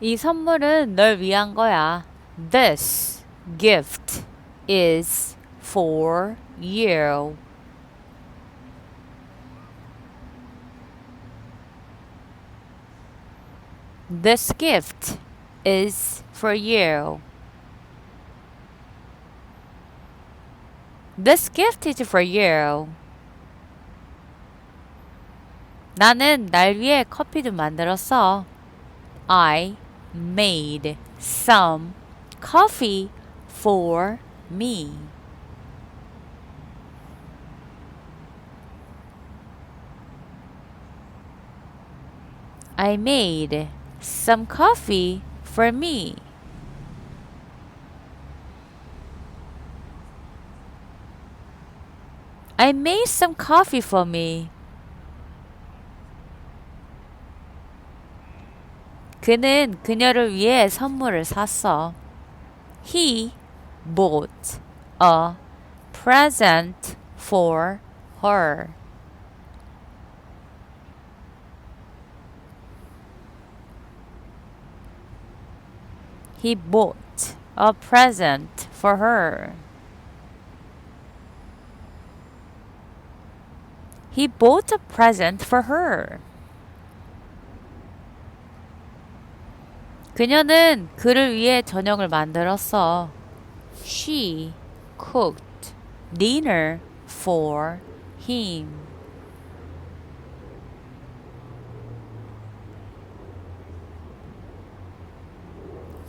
이 선물은 널 위한 거야. This gift is for you. This gift is for you. This gift is for you. 나는 날 위해 커피도 만들었어. I made some coffee for me. I made some coffee for me. I made some coffee for me. 그는 그녀를 위해 선물을 샀어. He bought a present for her. He bought a present for her. He bought a present for her. 그녀는 그를 위해 저녁을 만들었어. She cooked dinner for him.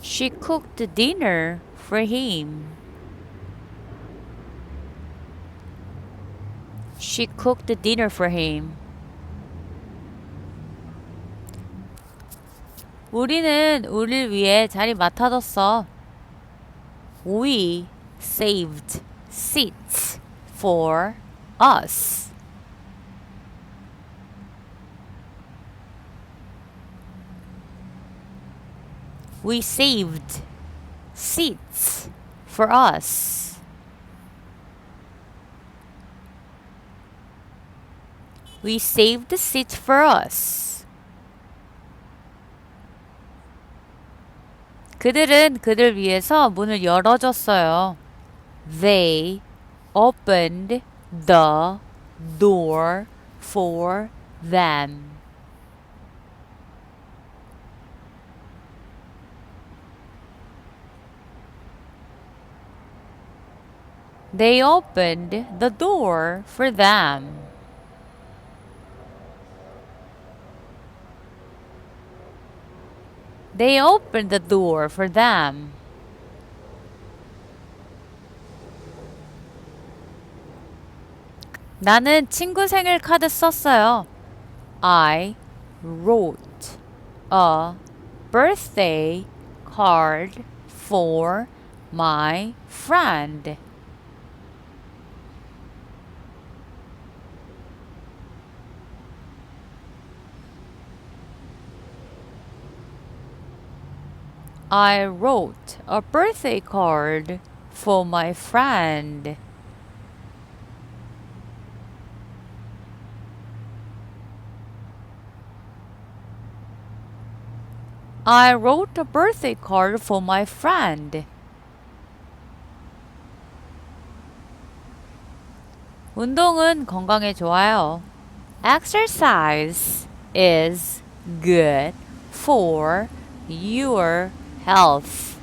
She cooked dinner for him. She cooked dinner for him. 우리는 우리를 위해 자리 맡아뒀어. We saved seats for us. We saved seats for us. We saved the seats for us. 그들은 그들 위해서 문을 열어줬어요. They opened the door for them. They opened the door for them. They opened the door for them. 나는 친구 생일 카드 썼어요. I wrote a birthday card for my friend. I wrote a birthday card for my friend. I wrote a birthday card for my friend. 운동은 건강에 좋아요. Exercise is good for your health.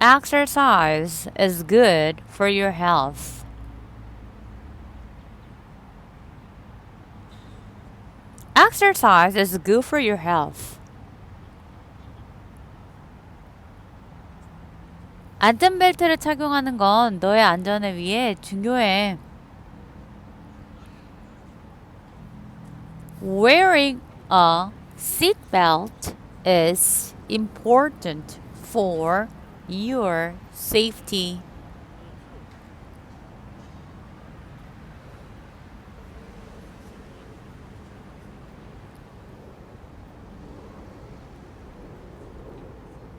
Exercise is good for your health. Exercise is good for your health. 안전벨트를 착용하는 건 너의 안전을 위해 중요해. Wearing a seatbelt is important for your safety.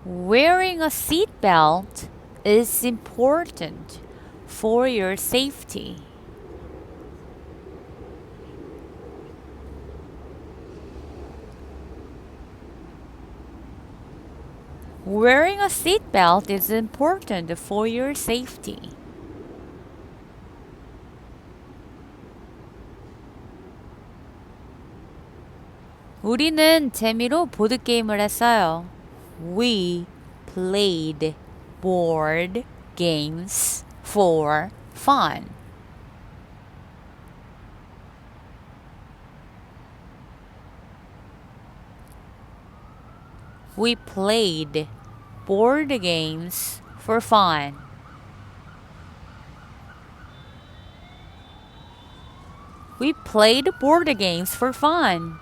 Wearing a seatbelt is important for your safety. Wearing a seatbelt is important for your safety. 우리는 재미로 보드게임을 했어요. We played board games for fun. We played board games for fun. We played board games for fun.